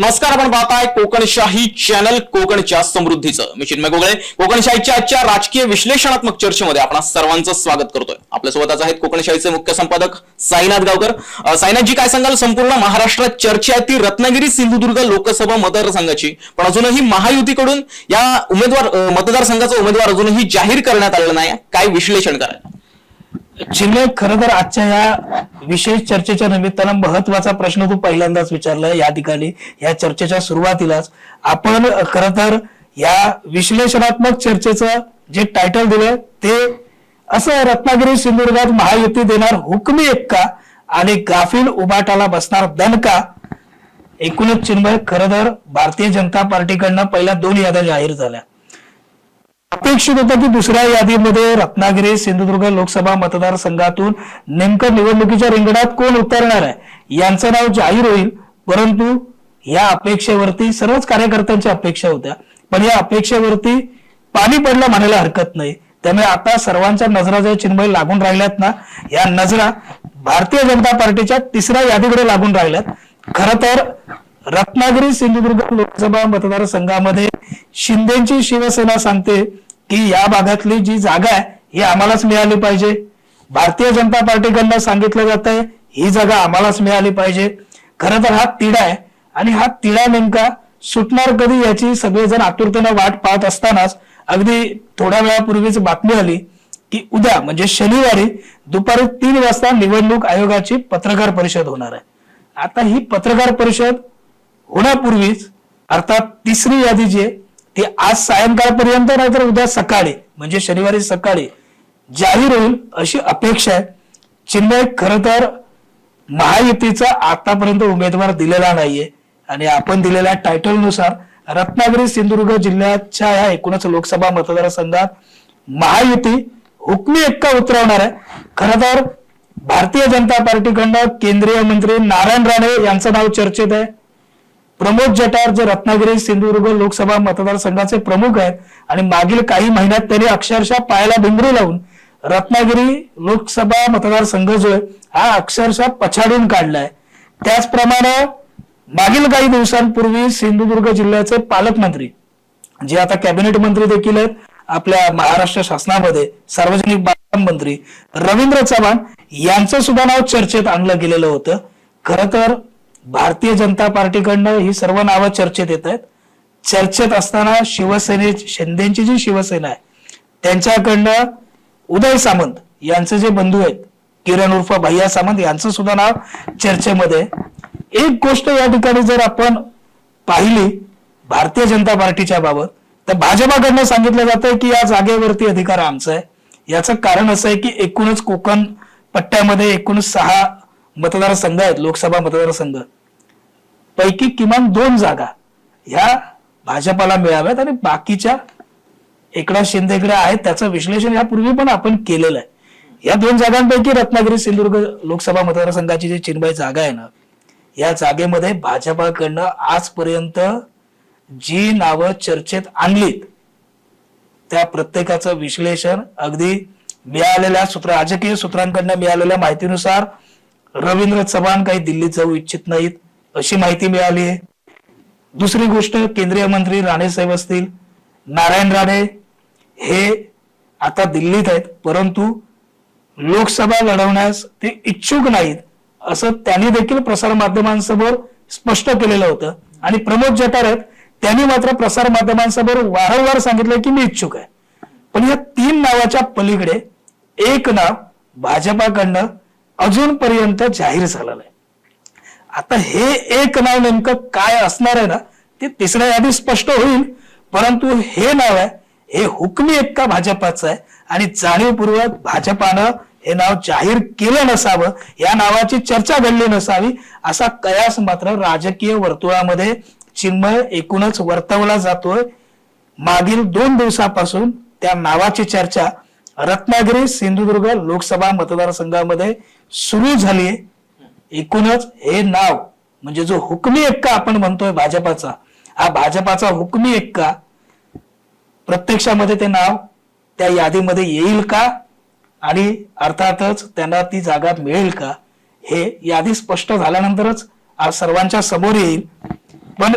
नमस्कार आपण पाहताय कोकणशाही चॅनल कोकणच्या समृद्धीचं. मी चिन्मय गोगळे कोकणशाहीच्या आजच्या राजकीय विश्लेषणात्मक चर्चेमध्ये आपण सर्वांचं स्वागत करतोय. आपल्यासोबत आज आहेत कोकणशाहीचे मुख्य संपादक साईनाथ गावकर. साईनाथजी काय सांगाल? संपूर्ण महाराष्ट्रात चर्चा आहे ती रत्नागिरी सिंधुदुर्ग लोकसभा मतदारसंघाची. पण अजूनही महायुतीकडून या उमेदवार मतदारसंघाचा उमेदवार अजूनही जाहीर करण्यात आलेला नाही. काय विश्लेषण करायला? चिन्मय खरं तर आजच्या या विशेष चर्चेच्या निमित्तानं महत्त्वाचा प्रश्न तू पहिल्यांदाच विचारलाय या ठिकाणी या चर्चेच्या सुरुवातीलाच. आपण खरं तर या विश्लेषणात्मक चर्चेचं जे टायटल दिलंय ते असं रत्नागिरी सिंधुदुर्गात महायुती देणार हुकमी एक्का आणि गाफील उबाटाला बसणार दणका एकूणच चिन्मय खरं तर भारतीय जनता पार्टीकडनं पहिल्या दोन याद्या जाहीर झाल्या. अपेक्षित होतं की दुसऱ्या यादीमध्ये रत्नागिरी सिंधुदुर्ग लोकसभा मतदारसंघातून नेमकं निवडणुकीच्या रिंगणात कोण उतरणार आहे? यांचं नाव जाहीर होईल परंतु या अपेक्षेवरती सर्वच कार्यकर्त्यांच्या अपेक्षा होत्या. पण या अपेक्षेवरती पाणी पडलं म्हणायला हरकत नाही. त्यामुळे आता सर्वांच्या नजरा ज्या चिन्मय लागून राहिल्यात ना? या नजरा भारतीय जनता पार्टीच्या तिसऱ्या यादीकडे लागून राहिल्यात. खर तर रत्नागिरी सिंधुदुर्ग लोकसभा मतदारसंघामध्ये शिंदेची शिवसेना सांगते की या भागातली जी जागा आहे ही आम्हालाच मिळाली पाहिजे. भारतीय जनता पार्टीकडनं सांगितलं जात आहे ही जागा आम्हालाच मिळाली पाहिजे. खरं तर हा तिढा आहे आणि हा तिढा नेमका सुटणार कधी याची सगळेजण आतुरतेनं वाट पाहत असतानाच अगदी थोड्या वेळापूर्वीच बातमी आली की उद्या म्हणजे शनिवारी दुपारी तीन वाजता निवडणूक आयोगाची पत्रकार परिषद होणार आहे. आता ही पत्रकार परिषद होण्यापूर्वीच अर्थात तिसरी यादी जी आहे ते आज सायंकाळपर्यंत नाहीतर उद्या सकाळी म्हणजे शनिवारी सकाळी जाहीर होईल अशी अपेक्षा आहे. चिन्मय खर तर महायुतीचा आतापर्यंत उमेदवार दिलेला नाहीये आणि आपण दिलेल्या टायटलनुसार रत्नागिरी सिंधुदुर्ग जिल्ह्याच्या या एकूणच लोकसभा मतदारसंघात महायुती हुकमी एक्का उतरवणार आहे. खर तर भारतीय जनता पार्टीकडनं केंद्रीय मंत्री नारायण राणे यांचं नाव चर्चेत आहे. प्रमोद जटार जे रत्नागिरी सिंधुदुर्ग लोकसभा मतदारसंघाचे प्रमुख आहेत आणि मागील काही महिन्यात त्यांनी अक्षरशः पायाला भिंगरी लावून रत्नागिरी लोकसभा मतदारसंघ जो आहे हा अक्षरशः पछाडून काढलाय. त्याचप्रमाणे मागील काही दिवसांपूर्वी सिंधुदुर्ग जिल्ह्याचे पालकमंत्री जे आता कॅबिनेट मंत्री देखील आहेत आपल्या महाराष्ट्र शासनामध्ये सार्वजनिक बांधकाम मंत्री रवींद्र चव्हाण यांचं सुद्धा नाव चर्चेत आणलं गेलेलं होतं. खर तर भारतीय जनता पार्टीकडनं ही सर्व नावं चर्चेत येत आहेत. चर्चेत असताना शिवसेने शिंदेची जी शिवसेना आहे त्यांच्याकडनं उदय सामंत यांचे जे बंधू आहेत किरण उर्फ भैया सामंत यांचं सुद्धा नाव चर्चेमध्ये एक गोष्ट या ठिकाणी जर आपण पाहिली भारतीय जनता पार्टीच्या बाबत तर भाजपाकडनं सांगितलं जातंय की या जागेवरती अधिकार आमचा आहे. याचं कारण असं आहे की एकूणच कोकण पट्ट्यामध्ये एकूण सहा मतदारसंघ आहेत लोकसभा मतदारसंघ. पैकी किमान दोन जागा ह्या भाजपाला मिळाव्यात आणि बाकीच्या एकनाथ शिंदेकडे आहेत त्याचं विश्लेषण यापूर्वी पण आपण केलेलं आहे. या दोन जागांपैकी रत्नागिरी सिंधुदुर्ग लोकसभा मतदारसंघाची जी चिन्मय जागा आहे ना या जागेमध्ये भाजपाकडनं आजपर्यंत जी नावं चर्चेत आणलीत त्या प्रत्येकाचं विश्लेषण अगदी मिळालेल्या सूत्र राजकीय सूत्रांकडनं मिळालेल्या माहितीनुसार रवींद्र चव्हाण काही दिल्लीत जाऊ इच्छित नाहीत अशी माहिती मिळाली आहे. दुसरी गोष्ट केंद्रीय मंत्री राणे साहेब असतील. नारायण राणे हे आता दिल्लीत आहेत परंतु लोकसभा लढवण्यास ते इच्छुक नाहीत असं त्यांनी देखील प्रसार माध्यमांसमोर स्पष्ट केलेलं होतं. आणि प्रमोद जटार आहेत त्यांनी मात्र प्रसार माध्यमांसमोर वारंवार सांगितलं की मी इच्छुक आहे. पण या तीन नावाच्या पलीकडे एक नाव भाजपाकडनं अजूनपर्यंत जाहीर झालेलं आहे आता हे एक नाव नेमकं काय असणार आहे ना ते तिसऱ्या यादी स्पष्ट होईल परंतु हे नाव आहे हे हुकमी एक्का भाजपाचं आहे आणि जाणीवपूर्वक भाजपानं हे नाव जाहीर केलं नसावं या नावाची चर्चा घडली नसावी असा कयास मात्र राजकीय वर्तुळामध्ये चिन्मय एकूणच वर्तवला जातोय. मागील दोन दिवसापासून त्या नावाची चर्चा रत्नागिरी सिंधुदुर्ग लोकसभा मतदारसंघामध्ये सुरू झाली एकूणच हे नाव म्हणजे जो हुकमी एक्का आपण म्हणतोय भाजपाचा हा भाजपाचा हुकमी एक्का प्रत्यक्षामध्ये ते नाव त्या यादीमध्ये येईल का? आणि अर्थातच त्यांना ती जागा मिळेल का? हे यादी स्पष्ट झाल्यानंतरच आज सर्वांच्या समोर येईल. पण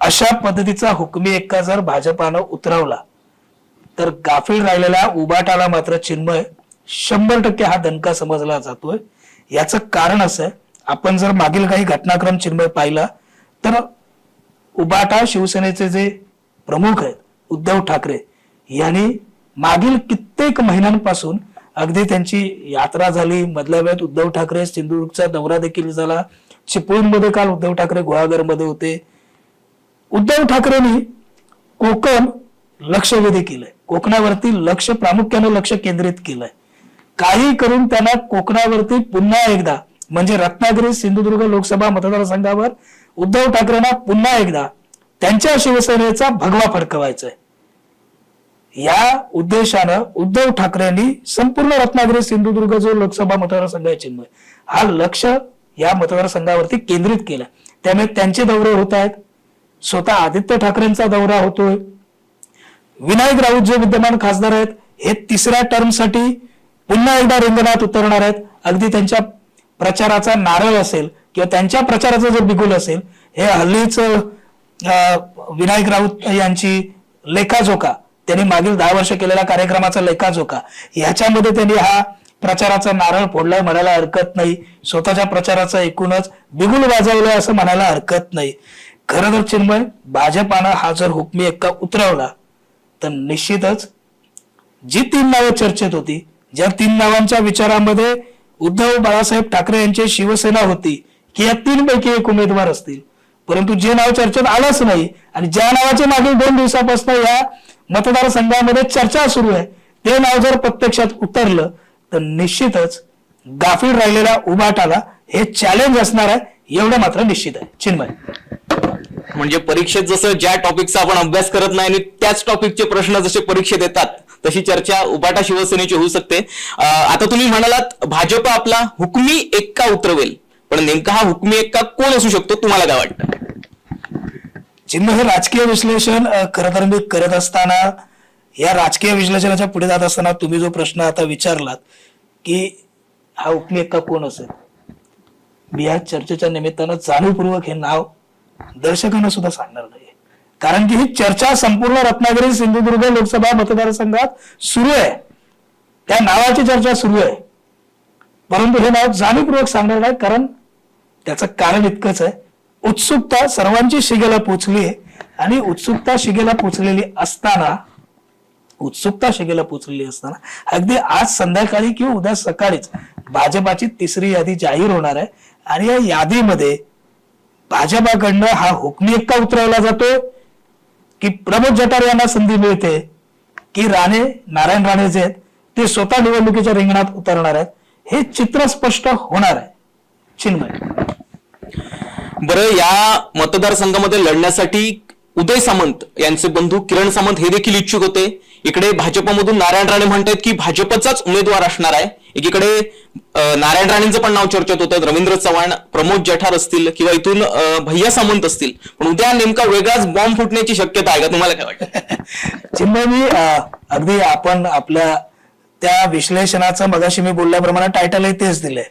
अशा पद्धतीचा हुकमी एक्का जर भाजपानं उतरवला तर गाफील राहिलेल्या उबाटाला मात्र चिन्मय शंभर टक्के हा दणका समजला जातोय. याचं कारण असं आहे आपण जर मागील काही घटनाक्रम चिन्मय पाहिला तर उबाटा शिवसेनेचे जे प्रमुख आहेत उद्धव ठाकरे यांनी मागील कित्येक महिन्यांपासून अगदी त्यांची यात्रा झाली. मधल्या वेळेत उद्धव ठाकरे सिंधुदुर्गचा दौरा देखील झाला. चिपळूणमध्ये काल उद्धव ठाकरे गुहागरमध्ये होते. उद्धव ठाकरेंनी कोकण लक्षवेधी केलंय. कोकणावरती लक्ष प्रामुख्याने लक्ष केंद्रित केलंय. काही करून त्यांना कोकणावरती पुन्हा एकदा म्हणजे रत्नागिरी सिंधुदुर्ग लोकसभा मतदारसंघावर उद्धव ठाकरेंना पुन्हा एकदा त्यांच्या शिवसेनेचा भगवा फडकवायचा आहे या उद्देशानं उद्धव ठाकरेंनी संपूर्ण रत्नागिरी सिंधुदुर्ग जो लोकसभा मतदारसंघ आहे चिन्मय हा लक्ष या मतदारसंघावरती केंद्रित केला. त्यामुळे त्यांचे दौरे होत आहेत. स्वतः आदित्य ठाकरेंचा दौरा होतोय. विनायक राऊत जे विद्यमान खासदार आहेत हे तिसऱ्या टर्मसाठी पुन्हा एकदा रिंगणात उतरणार आहेत. अगदी त्यांच्या प्रचाराचा नारळ असेल किंवा त्यांच्या प्रचाराचं जर बिगुल असेल हे हल्लीच विनायक राऊत यांची लेखाजोखा त्यांनी मागील दहा वर्ष केलेल्या कार्यक्रमाचा लेखाजोखा ह्याच्यामध्ये त्यांनी हा प्रचाराचा नारळ फोडलाय म्हणायला हरकत नाही. स्वतःच्या प्रचाराचा एकूणच बिगुल वाजवलंय असं म्हणायला हरकत नाही. खरं तर चिन्मय भाजपानं हा जर हुकमी एक्का उतरवला तर निश्चितच जी तीन नावं चर्चेत होती ज्या तीन नावांच्या विचारामध्ये उद्धव बाळासाहेब ठाकरे यांची शिवसेना होती की या तीन पैकी एक उमेदवार असतील. परंतु जे नाव चर्चेत आलंच नाही आणि ज्या नावाचे मागील दोन दिवसापासून या मतदारसंघामध्ये चर्चा सुरू आहे ते नाव जर प्रत्यक्षात उतरलं तर निश्चितच गाफील राहिलेल्या उभाटाला हे चॅलेंज असणार आहे एवढं मात्र निश्चित आहे. चिन्मय. म्हणजे परीक्षेत जसं ज्या टॉपिकचा आपण अभ्यास करत नाही आणि त्याच टॉपिकचे प्रश्न जसे परीक्षेत येतात तशी चर्चा उबाटा शिवसेनेची होऊ शकते. आता तुम्ही म्हणालात भाजप आपला हुकमी एक्का उतरवेल. पण नेमका हा हुकमी एक्का कोण असू शकतो तुम्हाला काय वाटतं? चिन्ह हे राजकीय विश्लेषण खरंतर खरं तर मी करत असताना या राजकीय विश्लेषणाच्या पुढे जात असताना तुम्ही जो प्रश्न आता विचारलात की हा हुकमी एक्का कोण असेल? मी या चर्चेच्या निमित्तानं जाणीवपूर्वक हे नाव दर्शकांना सुद्धा सांगणार नाही कारण की ही चर्चा संपूर्ण रत्नागिरी सिंधुदुर्ग लोकसभा मतदारसंघात सुरू आहे. त्या नावाची चर्चा सुरू आहे. परंतु हे नाव जाणीवपूर्वक सांगणार नाही कारण त्याचं कारण इतकंच आहे. उत्सुकता सर्वांची शिगेला पोचली आहे. आणि उत्सुकता शिगेला पोचलेली असताना उत्सुकता शिगेला पोचलेली असताना अगदी आज संध्याकाळी किंवा उद्या सकाळीच भाजपाची तिसरी यादी जाहीर होणार आहे. आणि या यादीमध्ये भाजपाकडनं हा हुकमी एकटा उतरवला जातो की प्रमोद जठार यांना संधी मिळते की राणे नारायण राणे जे आहेत ते स्वतः निवडणुकीच्या रिंगणात उतरणार आहेत. हे चित्र स्पष्ट होणार आहे. चिन्मय. बरं या मतदारसंघामध्ये लढण्यासाठी उदय सामंत यांचे बंधू किरण सामंत हे देखील इच्छुक होते. इकडे भाजपमधून नारायण राणे म्हणतात की भाजपचाच उमेदवार असणार आहे. एकीकडे नारायण राणेंचं पण नाव चर्चेत होतं रवींद्र चव्हाण प्रमोद जठार असतील किंवा इथून भैया सामंत असतील. पण उद्या नेमका वेगळाच बॉम्ब फुटण्याची शक्यता आहे का तुम्हाला काय वाटतं? चिन्मय मी अगदी आपण आपल्या त्या विश्लेषणाचं मगाशी मी बोलल्याप्रमाणे टायटलही तेच दिलंय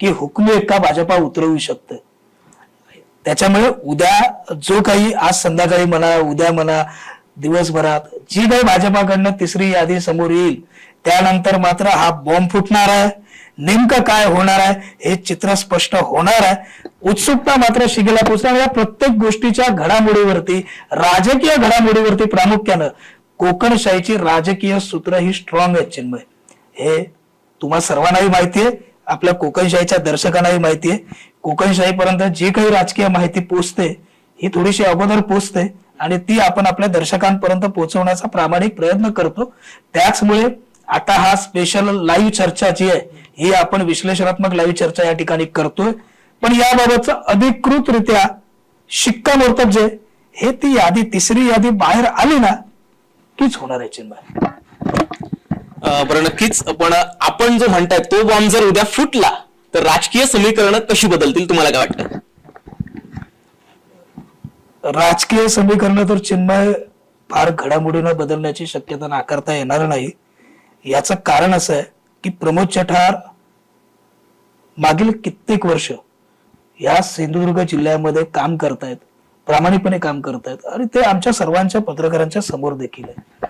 की हुकमी एक्का भाजपा उतरवू शकतं. त्याच्यामुळे उद्या जो काही आज संध्याकाळी म्हणा उद्या म्हणा दिवसभरात जी काही भाजपाकडनं तिसरी यादी समोर येईल त्यानंतर मात्र हा बॉम्ब फुटणार आहे. नेमकं काय होणार आहे हे चित्र स्पष्ट होणार आहे. उत्सुकता मात्र शिगेला पोचणार या प्रत्येक गोष्टीच्या घडामोडीवरती राजकीय घडामोडीवरती प्रामुख्यानं कोकणशाहीची राजकीय सूत्र ही स्ट्रॉंग आहेत चिन्मय. हे तुम्हा सर्वांनाही माहिती आहे. आपल्या कोकणशाहीच्या दर्शकांनाही माहिती आहे. कोकणशाहीपर्यंत जी काही राजकीय माहिती पोचते ही थोडीशी अगोदर पोचते आणि ती आपण आपल्या दर्शकांपर्यंत पोहोचवण्याचा प्रामाणिक प्रयत्न करतो. त्याचमुळे आता हा स्पेशल लाईव्ह चर्चा जी आहे ही आपण विश्लेषणात्मक लाईव्ह चर्चा या ठिकाणी करतोय. पण याबाबतचं अधिकृतरित्या शिक्कामोर्तब जे हे ती यादी तिसरी यादी बाहेर आली ना कीच होणार आहे चिन्मय. बरं नक्कीच. पण आपण जो म्हणताय तो बॉम्ब जर उद्या फुटला तर राजकीय समीकरणं कशी बदलतील तुम्हाला काय वाटतं? राजकीय समीकरण तर चिन्मय फार घडामोडीनं बदलण्याची शक्यता नाकारता येणार नाही. याचं कारण असं आहे की प्रमोद चठार मागील कित्येक वर्ष या सिंधुदुर्ग जिल्ह्यामध्ये काम करतायत प्रामाणिकपणे काम करतायत. आणि ते आमच्या सर्वांच्या पत्रकारांच्या समोर देखील आहे.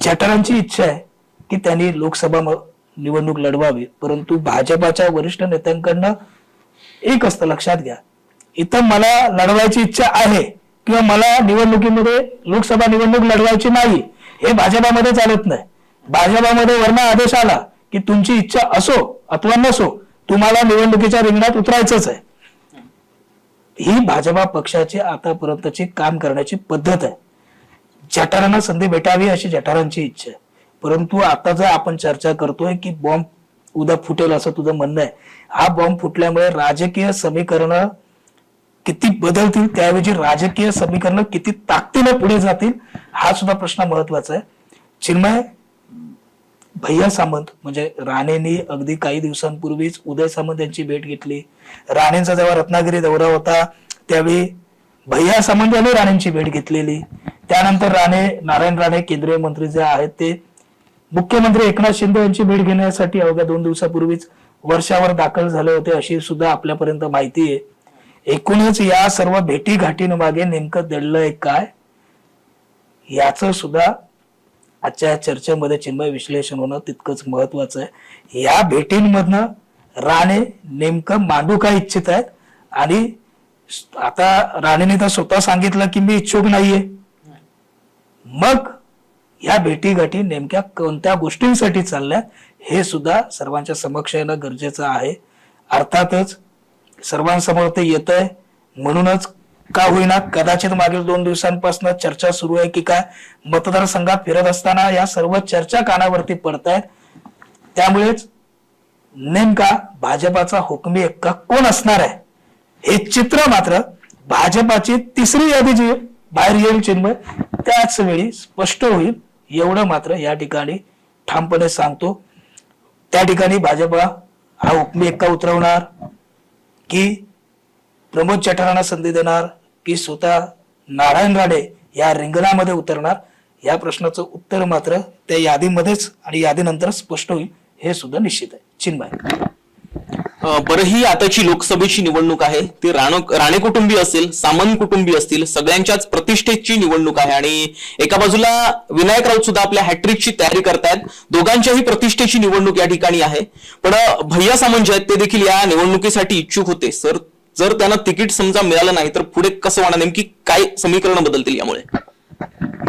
जठारांची इच्छा आहे की त्यांनी लोकसभा निवडणूक लढवावी परंतु भाजपाच्या वरिष्ठ नेत्यांकडनं एक असतं लक्षात घ्या. इथं मला लढवायची इच्छा आहे किंवा मला निवडणुकीमध्ये लोकसभा निवडणूक लढवायची नाही हे भाजपामध्ये चालत नाही. भाजपामध्ये वरना आदेश आला की तुमची इच्छा असो अथवा नसो तुम्हाला निवडणुकीच्या रिंगणात उतरायचंच आहे. ही भाजपा पक्षाची आतापर्यंतची काम करण्याची पद्धत आहे. जठारांना संधी भेटावी अशी जठारांची इच्छा आहे. परंतु आता जर आपण चर्चा करतोय की बॉम्ब उद्या फुटेल असं तुझं म्हणणं आहे. हा बॉम्ब फुटल्यामुळे राजकीय समीकरण किती बदलतील? त्याऐवजी राजकीय समीकरण किती ताकदीने पुढे जातील? हा सुद्धा प्रश्न महत्त्वाचा आहे. चिन्मय भैया सामंत म्हणजे राणेंनी अगदी काही दिवसांपूर्वीच उदय सामंत यांची भेट घेतली. राणेंचा जेव्हा रत्नागिरी दौरा होता त्यावेळी भैया सामंत यांनी राणेंची भेट घेतलेली. त्यानंतर राणे नारायण राणे केंद्रीय मंत्री जे आहेत ते मुख्यमंत्री एकनाथ शिंदे यांची भेट घेण्यासाठी अवघ्या दोन दिवसापूर्वीच वर्षावर दाखल झाले होते अशी सुद्धा आपल्यापर्यंत माहिती आहे. एकूणच या सर्व भेटी मागे नेमकं दडलंय काय? याचं सुद्धा आजच्या चर्चेमध्ये चिन्मय विश्लेषण होणं तितकंच महत्वाचं आहे. या भेटींमधनं राणे नेमकं मांडू काय इच्छित आहेत? आणि आता राणेने तर स्वतः सांगितलं की मी इच्छुक नाहीये. मग या भेटी गाठी नेमक्या कोणत्या गोष्टींसाठी चालल्या हे सुद्धा सर्वांच्या समक्ष येणं गरजेचं आहे. अर्थातच सर्वांसमोर ते येत आहे म्हणूनच का होईना? कदाचित मागील दोन दिवसांपासून चर्चा सुरू आहे की काय? मतदारसंघात फिरत असताना या सर्व चर्चा कानावरती पडतायत. त्यामुळेच नेमका भाजपाचा हुकमी एक्का कोण असणार आहे? हे चित्र मात्र भाजपाची तिसरी यादी जी बाहेर येईल चिन्मय त्याच वेळी स्पष्ट होईल. एवढं मात्र या ठिकाणी ठामपणे सांगतो. त्या ठिकाणी भाजपा हा हुकमी एक्का उतरवणार की प्रमोद चटारांना संधी देणार की स्वतः नारायण राणे या रिंगणामध्ये उतरणार. या प्रश्नाचं उत्तर मात्र त्या यादीमध्येच आणि यादीनंतर स्पष्ट होईल हे सुद्धा निश्चित आहे. चिन्मय. बरं ही आताची लोकसभेची निवडणूक आहे. ती राणे कुटुंबी असेल सामंत कुटुंबी असतील सगळ्यांच्याच प्रतिष्ठेची निवडणूक आहे. आणि एका बाजूला विनायक राऊत सुद्धा आपल्या हॅट्रिकची तयारी करतायत. दोघांच्याही प्रतिष्ठेची निवडणूक या ठिकाणी आहे. पण भैया सामंत जे आहेत ते देखील या निवडणुकीसाठी इच्छुक होते. सर जर त्यांना तिकीट समजा मिळालं नाही तर पुढे कसं वाढणार? नेमकी काय समीकरण बदलतील यामुळे?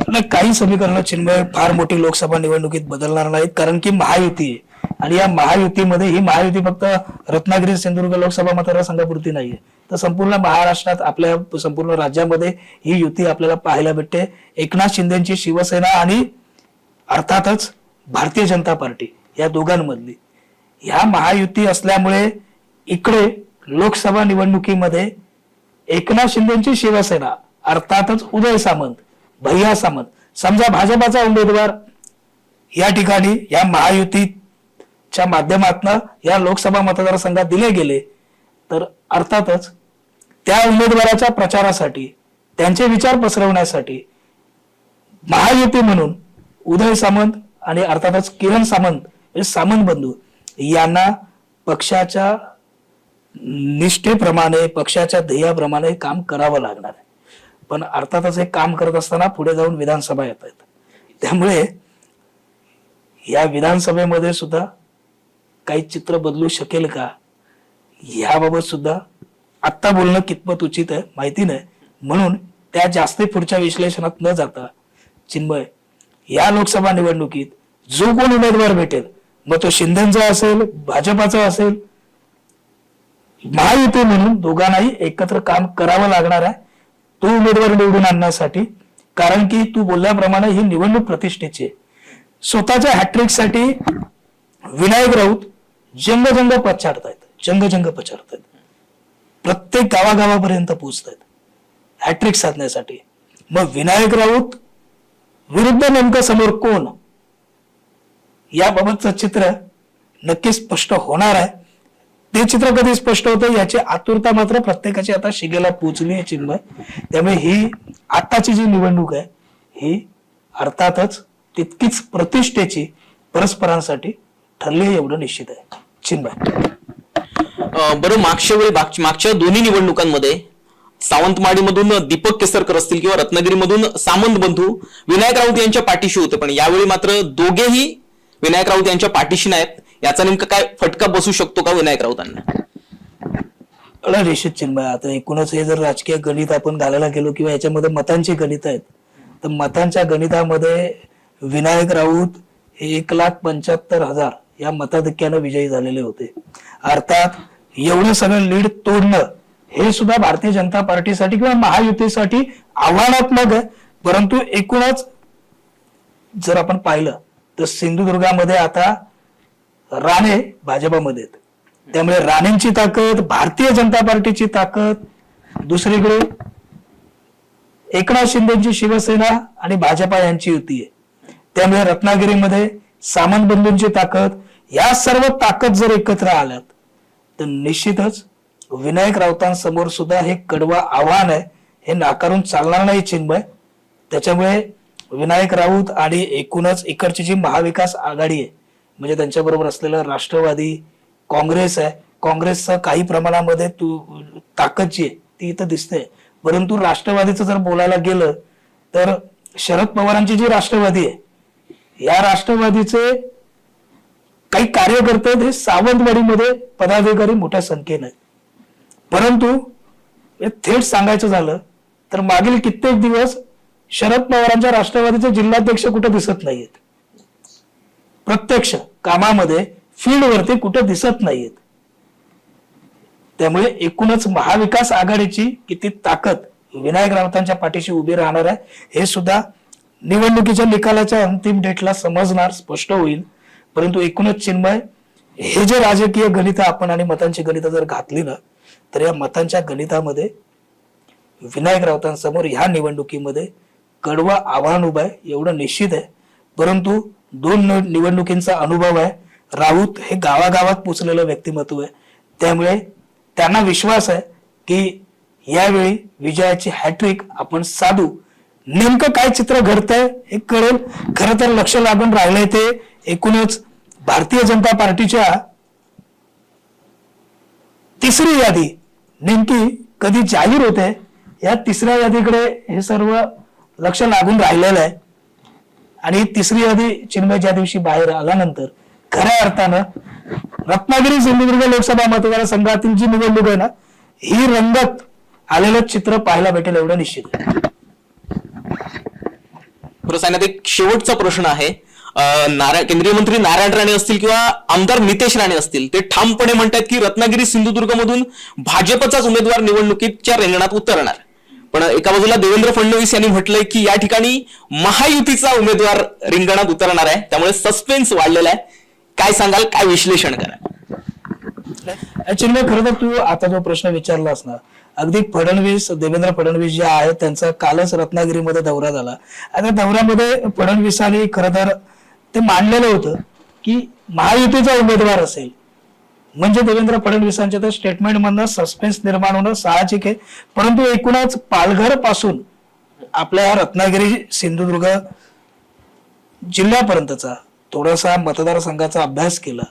नाही काही समीकरण चिन्मय फार मोठी लोकसभा निवडणुकीत बदलणार नाहीत कारण की महायुती आहे. आणि या महायुतीमध्ये ही महायुती फक्त रत्नागिरी सिंधुदुर्ग लोकसभा मतदारसंघापुरती नाहीये. तर संपूर्ण महाराष्ट्रात आपल्या संपूर्ण राज्यामध्ये ही युती आपल्याला पाहायला भेटते. एकनाथ शिंदेची शिवसेना आणि अर्थातच भारतीय जनता पार्टी या दोघांमधली. ह्या महायुती असल्यामुळे इकडे लोकसभा निवडणुकीमध्ये एकनाथ शिंदेची शिवसेना अर्थातच उदय सामंत भैया सामंत. समजा भाजपाचा उमेदवार या ठिकाणी या महायुतीच्या माध्यमातून या लोकसभा मतदारसंघात दिले गेले तर अर्थातच त्या उमेदवाराच्या प्रचारासाठी त्यांचे विचार पसरवण्यासाठी महायुती म्हणून उदय सामंत आणि अर्थातच किरण सामंत हे सामंत बंधू यांना पक्षाच्या निष्ठेप्रमाणे पक्षाच्या ध्येयाप्रमाणे काम करावं लागणार आहे. पण अर्थातच हे काम करत असताना पुढे जाऊन विधानसभा येत आहेत. त्यामुळे या विधानसभेमध्ये सुद्धा काही चित्र बदलू शकेल का? याबाबत सुद्धा आत्ता बोलणं कितपत उचित आहे माहिती नाही. म्हणून त्या जास्त पुढच्या विश्लेषणात न जाता चिन्मय या लोकसभा निवडणुकीत जो कोण उमेदवार भेटेल मग तो शिंदेचा असेल भाजपाचा असेल महायुती म्हणून दोघांनाही एकत्र काम करावं लागणार आहे. तो उमेदवार निवडून आणण्यासाठी कारण की तू बोलल्याप्रमाणे ही निवडणूक प्रतिष्ठेची आहे. स्वतःच्या हॅट्रिकसाठी विनायक राऊत जंगजंग पछाडतायत जंगजंग पछाडतायत. प्रत्येक गावागावापर्यंत पोहोचतायत हॅट्रिक साधण्यासाठी. मग विनायक राऊत विरुद्ध नेमकं समोर कोण? याबाबतचं चित्र नक्कीच स्पष्ट होणार आहे. ते चित्र कधी स्पष्ट होतं? याची आतुरता मात्र प्रत्येकाची आता शिगेला पोचली आहे चिन्मय. त्यामुळे ही आताची जी निवडणूक आहे ही अर्थातच तितकीच प्रतिष्ठेची परस्परांसाठी ठरली एवढं निश्चित आहे. चिन्मय. बरं मागच्या वेळी मागच्या मागच्या दोन्ही निवडणुकांमध्ये सावंतवाडीमधून दीपक केसरकर असतील किंवा रत्नागिरीमधून सामंत बंधू विनायक राऊत यांच्या पाठीशी होते पण यावेळी मात्र दोघेही विनायक राऊत यांच्या पाठीशी नाहीत. याचा नेमका काय फटका बसू शकतो का विनायक राऊतांना? मला निश्चित चिन्मय आता एकूणच हे जर राजकीय गणित आपण घालायला गेलो किंवा याच्यामध्ये मतांची गणित आहेत तर मतांच्या गणितामध्ये विनायक राऊत हे एक लाख पंच्याहत्तर हजार या मताधिक्यानं विजयी झालेले होते. अर्थात एवढं सगळं लीड तोडणं हे सुद्धा भारतीय जनता पार्टीसाठी किंवा महायुतीसाठी आव्हानात्मक आहे. परंतु एकूणच जर आपण पाहिलं तर सिंधुदुर्गामध्ये आता राणे भाजपामध्ये आहेत. त्यामुळे राणेंची ताकद भारतीय जनता पार्टीची ताकद दुसरीकडे एकनाथ शिंदेची शिवसेना आणि भाजपा यांची युती आहे. त्यामुळे रत्नागिरीमध्ये सामंत बंधूंची ताकद या सर्व ताकद जर एकत्र आल्यात तर निश्चितच विनायक राऊतांसमोर सुद्धा हे कडवा आव्हान आहे हे नाकारून चालणार नाही चिन्मय. त्याच्यामुळे विनायक राऊत आणि एकूणच इकडची जी महाविकास आघाडी आहे म्हणजे त्यांच्याबरोबर असलेलं राष्ट्रवादी काँग्रेस आहे. काँग्रेसचा काही प्रमाणामध्ये तू ताकद जी आहे ती इथं दिसते. परंतु राष्ट्रवादीचं जर बोलायला गेलं तर शरद पवारांची जी राष्ट्रवादी आहे या राष्ट्रवादीचे काही कार्यकर्ते आहेत, हे सावंतवाडीमध्ये पदाधिकारी मोठ्या संख्येने परंतु थेट सांगायचं झालं तर मागील कित्येक दिवस शरद पवारांच्या राष्ट्रवादीचे जिल्हाध्यक्ष कुठे दिसत नाहीयेत. प्रत्यक्ष कामामध्ये फील्डवरती कुठं दिसत नाहीयेत त्यामुळे एकूणच महाविकास आघाडीची किती ताकद विनायक राऊतांच्या पाठीशी उभी राहणार आहे हे सुद्धा निवडणुकीच्या निकालाच्या अंतिम डेटला समजणार स्पष्ट होईल. परंतु एकूणच चिन्मय हे जे राजकीय गणित आपण आणि मतांची गणित जर घातली ना तर या मतांच्या गणितामध्ये विनायक राऊतांसमोर ह्या निवडणुकीमध्ये कडवा आव्हान उभं आहे एवढं निश्चित आहे. परंतु दोन निवडणुकींचा अनुभव आहे. राऊत हे गावागावात पोचलेलं व्यक्तिमत्व आहे. त्यामुळे त्यांना विश्वास आहे की यावेळी विजयाची हॅट्रिक आपण साधू. नेमकं काय चित्र घडतंय हे कळेल. खरं तर लक्ष लागून राहिलंय ते एकूणच भारतीय जनता पार्टीच्या तिसरी यादी. नेमकी कधी जाहीर होते या तिसऱ्या यादीकडे हे सर्व लक्ष लागून राहिलेलं आहे. आणि तिसरी यादी चिन्मय ज्या दिवशी बाहेर आल्यानंतर खऱ्या अर्थानं रत्नागिरी सिंधुदुर्ग लोकसभा मतदारसंघातील जी निवडणूक आहे ना ही रंगत आलेलं चित्र पाहायला भेटेल एवढं निश्चित. बरं एक शेवटचा प्रश्न आहे. नारायण केंद्रीय मंत्री नारायण राणे असतील किंवा आमदार नितेश राणे असतील ते ठामपणे म्हणतात की रत्नागिरी सिंधुदुर्ग मधून भाजपचाच उमेदवार निवडणुकीच्या रेंगणात उतरणार. पण एका बाजूला देवेंद्र फडणवीस यांनी म्हटलंय की या ठिकाणी महायुतीचा उमेदवार रिंगणात उतरणार आहे. त्यामुळे सस्पेन्स वाढलेला आहे. काय सांगाल? काय विश्लेषण करा? ऍक्च्युली खरं तर तू आता जो प्रश्न विचारलास ना अगदी फडणवीस देवेंद्र फडणवीस जे आहेत त्यांचा कालच रत्नागिरीमध्ये दौरा झाला. आणि त्या दौऱ्यामध्ये फडणवीसांनी खरं तर ते मांडलेलं होतं की महायुतीचा उमेदवार असेल. म्हणजे देवेंद्र फडणवीसांच्या त्या स्टेटमेंट मधनं सस्पेन्स निर्माण होणं साहजिक आहे. परंतु एकूणच पालघरपासून आपल्या रत्नागिरी सिंधुदुर्ग जिल्ह्यापर्यंतचा थोडासा मतदारसंघाचा अभ्यास केला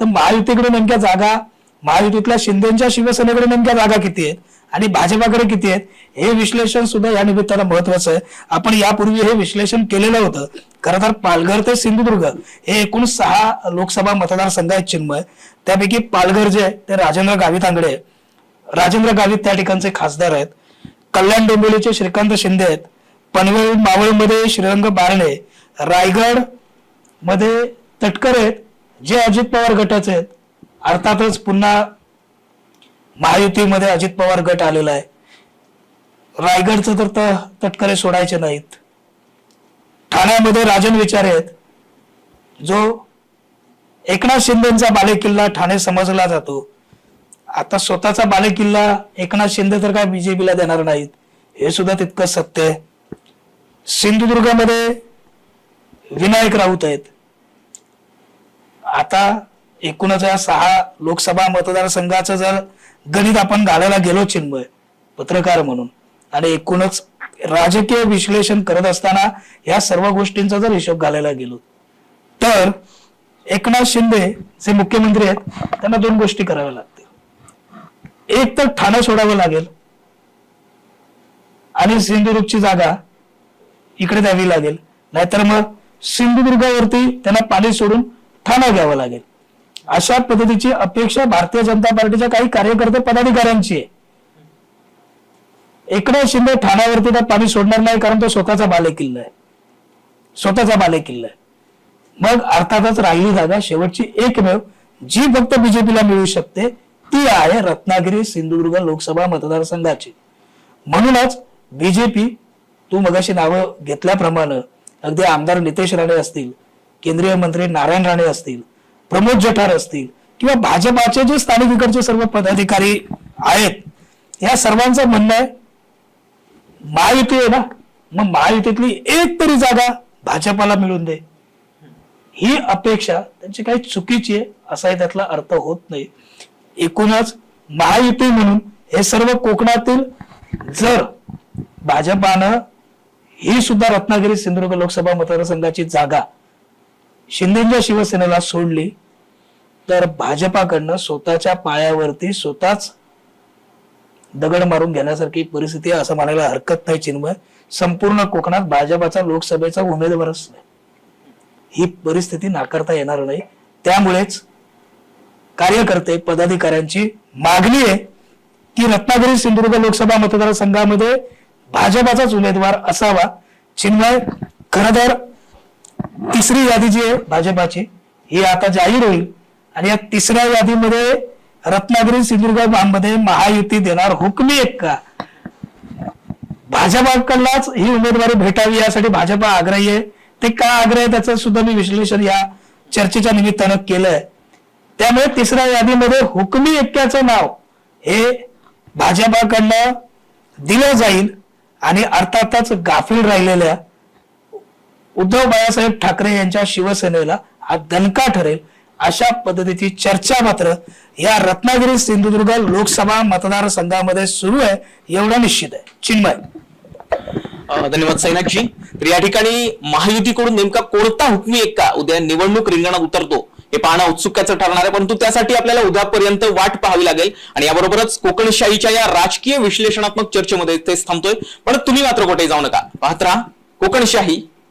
तर महायुतीकडे नेमक्या जागा महायुतीतल्या शिंदेच्या शिवसेनेकडे नेमक्या जागा किती आहेत आणि भाजपाकडे किती आहेत? हे विश्लेषण सुद्धा या निमित्तानं महत्वाचं आहे. आपण यापूर्वी हे विश्लेषण केलेलं होतं. खरं तर पालघर ते सिंधुदुर्ग हे एकूण सहा लोकसभा मतदारसंघ आहेत चिन्मय त्यापैकी पालघर जे आहे ते राजेंद्र गावित आंगडे आहे. राजेंद्र गावित त्या ठिकाणचे खासदार आहेत. कल्याण डोंबिवलीचे श्रीकांत शिंदे आहेत. पनवेल मावळमध्ये श्रीरंग बारणे रायगडमध्ये तटकर आहेत. जे अजित पवार गटाचे आहेत. अर्थातच पुन्हा महायुतीमध्ये अजित पवार गट आलेला आहे. रायगडचं तर तटकरे सोडायचे नाहीत. ठाण्यामध्ये राजन विचारे आहेत. जो एकनाथ शिंदेचा बालेकिल्ला ठाणे समजला जातो. आता स्वतःचा बालेकिल्ला एकनाथ शिंदे तर काय बीजेपीला देणार नाहीत. हे सुद्धा तितकंच सत्य आहे. सिंधुदुर्गामध्ये विनायक राऊत आहेत. आता एकूणच या सहा लोकसभा मतदारसंघाचं जर गणित आपण घालायला गेलो चिन्मय पत्रकार म्हणून. आणि एकूणच राजकीय विश्लेषण करत असताना या सर्व गोष्टींचा जर हिशोब घालायला गेलो तर एकनाथ शिंदे जे मुख्यमंत्री आहेत त्यांना दोन गोष्टी कराव्या लागतील. एक तर ठाणे सोडावं लागेल. आणि सिंधुदुर्गची जागा इकडे द्यावी लागेल. नाहीतर मग सिंधुदुर्गावरती त्यांना पाणी सोडून ठाणा घ्यावं लागेल. अशा पद्धतीची अपेक्षा भारतीय जनता पार्टीच्या काही कार्यकर्ते पदाधिकाऱ्यांची आहे. एकनाथ शिंदे ठाण्यावरती तर पाणी सोडणार नाही कारण तो स्वतःचा बाले किल्ला आहे. स्वतःचा बाले किल्ला आहे. मग अर्थातच राहिली जागा शेवटची एकमेव जी फक्त बीजेपीला मिळू शकते ती आहे रत्नागिरी सिंधुदुर्ग लोकसभा मतदारसंघाची. म्हणूनच बीजेपी तू मगाशी नावं घेतल्याप्रमाणे अगदी आमदार नितेश राणे असतील केंद्रीय मंत्री नारायण राणे असतील प्रमोद जठार असतील किंवा भाजपाचे जे स्थानिक इकडचे सर्व पदाधिकारी आहेत या सर्वांचं म्हणणं आहे महायुती आहे ना मग महायुतीतली एक तरी जागा भाजपाला मिळून दे. ही अपेक्षा त्यांची काही चुकीची आहे असाही त्यातला अर्थ होत नाही. एकूणच महायुती म्हणून हे सर्व कोकणातील जर भाजपानं ही सुद्धा रत्नागिरी सिंधुदुर्ग लोकसभा मतदारसंघाची जागा शिंदेच्या शिवसेनेला सोडली तर भाजपाकडनं स्वतःच्या पायावरती स्वतःच दगड मारून घेण्यासारखी परिस्थिती असं म्हणायला हरकत नाही चिन्मय. संपूर्ण कोकणात भाजपाचा लोकसभेचा उमेदवारच नाही. ही परिस्थिती नाकारता येणार नाही. त्यामुळेच कार्यकर्ते पदाधिकाऱ्यांची मागणी आहे की रत्नागिरी सिंधुदुर्ग लोकसभा मतदारसंघामध्ये भाजपाचाच उमेदवार असावा. चिन्मय खरं तर तिसरी यादी जी आहे भाजपाची ही आता जाहीर होईल. आणि या तिसऱ्या यादीमध्ये रत्नागिरी सिंधुदुर्गमध्ये महायुती देणार हुकमी एक का? भाजपाकडलाच ही उमेदवारी भेटावी यासाठी भाजपा आग्रही आहे. ते का आग्रह आहे त्याचं सुद्धा मी विश्लेषण या चर्चेच्या निमित्तानं केलंय. त्यामुळे तिसऱ्या यादीमध्ये हुकमी एक्क्याचं नाव हे भाजपाकडनं दिलं जाईल आणि अर्थातच गाफील राहिलेल्या उद्धव बाळासाहेब ठाकरे यांच्या शिवसेनेला हा दणका ठरेल अशा पद्धतीची चर्चा मात्र या रत्नागिरी सिंधुदुर्ग लोकसभा मतदारसंघामध्ये सुरू आहे एवढं निश्चित आहे. चिन्मय. धन्यवाद सैनाकजी तर या ठिकाणी महायुतीकडून नेमका कोणता हुकमी एक का उद्या निवडणूक रिंगणात उतरतो हे पाहणं उत्सुक्याचं ठरणार आहे परंतु त्यासाठी आपल्याला उद्यापर्यंत वाट पाहावी लागेल. आणि याबरोबरच कोकणशाहीच्या या राजकीय विश्लेषणात्मक चर्चेमध्ये तेच थांबतोय. पण तुम्ही मात्र कुठे जाऊ नका. पाहत राहा कोकणशाही.